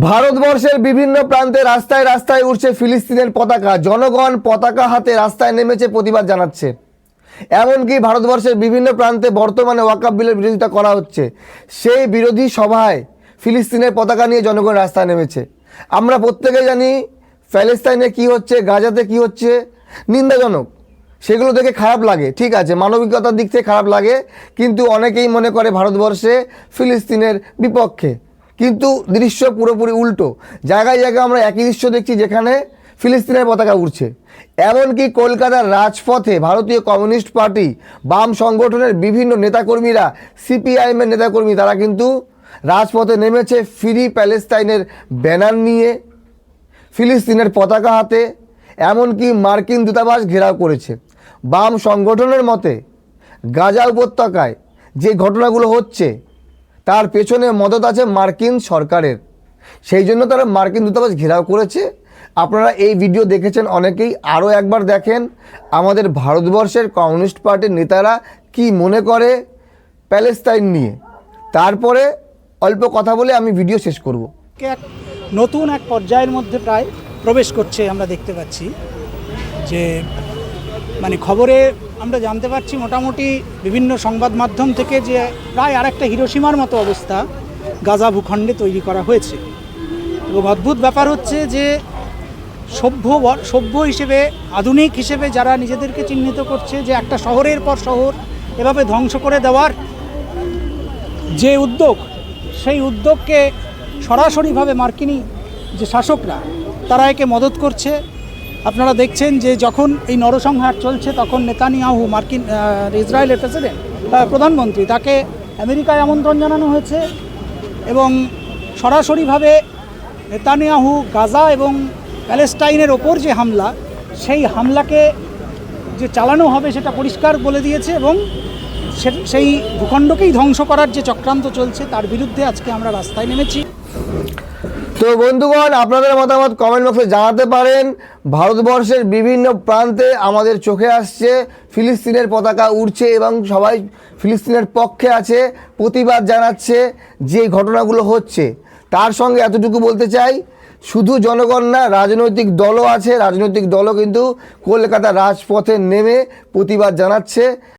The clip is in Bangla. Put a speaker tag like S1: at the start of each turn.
S1: ভারতবর্ষের বিভিন্ন প্রান্তে রাস্তায় রাস্তায় উঠছে ফিলিস্তিনের পতাকা। জনগণ পতাকা হাতে রাস্তায় নেমেছে প্রতিবাদ জানাচ্ছে। এমনকি ভারতবর্ষের বিভিন্ন প্রান্তে বর্তমানে ওয়াকাব বিলের বিরোধিতা করা হচ্ছে। সেই বিরোধী সভায় ফিলিস্তিনের পতাকা নিয়ে জনগণ রাস্তায় নেমেছে। আমরা প্রত্যেকে জানি প্যালেস্তাইনে কি হচ্ছে, গাজাতে কি হচ্ছে। নিন্দাজনক। সেগুলো দেখে খারাপ লাগে, ঠিক আছে, মানবিকতার দিক থেকে খারাপ লাগে। কিন্তু অনেকেই মনে করে ভারতবর্ষে ফিলিস্তিনের বিপক্ষে। কিন্তু দৃশ্য পুরোপুরি উল্টো। জায়গায় জায়গায় আমরা একই দৃশ্য দেখছি যেখানে ফিলিস্তিনের পতাকা উড়ছে। এমনকি কলকাতার রাজপথে ভারতীয় কমিউনিস্ট পার্টি, বাম সংগঠনের বিভিন্ন নেতাকর্মীরা, সিপিআইএমের নেতাকর্মী, তারা কিন্তু রাজপথে নেমেছে ফ্রি প্যালেস্তাইনের ব্যানার নিয়ে, ফিলিস্তিনের পতাকা হাতে, এমনকি মার্কিন দূতাবাস ঘেরাও করেছে। বাম সংগঠনের মতে, গাজা উপত্যকায় যে ঘটনাগুলো হচ্ছে তার পেছনে মদত আছে মার্কিন সরকারের। সেই জন্য তারা মার্কিন দূতাবাস ঘেরাও করেছে। আপনারা এই ভিডিও দেখেছেন অনেকেই, আরও একবার দেখেন আমাদের ভারতবর্ষের কমিউনিস্ট পার্টির নেতারা কি মনে করে প্যালেস্তাইন নিয়ে। তারপরে অল্প কথা বলে আমি ভিডিও শেষ করব।
S2: এক নতুন এক পর্যায়ের মধ্যে প্রায় প্রবেশ করছে, আমরা দেখতে পাচ্ছি। যে মানে খবরে আমরা জানতে পারছি মোটামুটি বিভিন্ন সংবাদ মাধ্যম থেকে যে প্রায় আরেকটা হিরোসীমার মতো অবস্থা গাজা ভূখণ্ডে তৈরি করা হয়েছে। এবং অদ্ভুত ব্যাপার হচ্ছে যে সভ্য সভ্য হিসেবে, আধুনিক হিসেবে যারা নিজেদেরকে চিহ্নিত করছে যে একটা শহরের পর শহর এভাবে ধ্বংস করে দেওয়ার যে উদ্যোগ, সেই উদ্যোগকে সরাসরিভাবে মার্কিনী যে শাসকরা, তারা একে মদত করছে। আপনারা দেখছেন যে যখন এই নরসংহার চলছে, তখন নেতানিয়াহু মার্কিন ইসরায়েলের প্রেসিডেন্ট প্রধানমন্ত্রী, তাকে আমেরিকায় আমন্ত্রণ জানানো হয়েছে এবং সরাসরিভাবে নেতানিয়াহু গাজা এবং প্যালেস্টাইনের ওপর যে হামলা, সেই হামলাকে যে চালানো হবে সেটা পরিষ্কার বলে দিয়েছে এবং সেই ভূখণ্ডকেই ধ্বংস করার যে চক্রান্ত চলছে, তার বিরুদ্ধে আজকে আমরা রাস্তায় নেমেছি।
S1: তো বন্ধুগণ, আপনাদের মতামত কমেন্ট বক্সে জানাতে পারেন। ভারতবর্ষের বিভিন্ন প্রান্তে আমাদের চোখে আসছে, ফিলিস্তিনের পতাকা উড়ছে এবং সবাই ফিলিস্তিনের পক্ষে আছে, প্রতিবাদ জানাচ্ছে যে ঘটনাগুলো হচ্ছে। তার সঙ্গে এতটুকু বলতে চাই, শুধু জনগণ না, রাজনৈতিক দলও আছে। রাজনৈতিক দলও কিন্তু কলকাতা রাজপথে নেমে প্রতিবাদ জানাচ্ছে।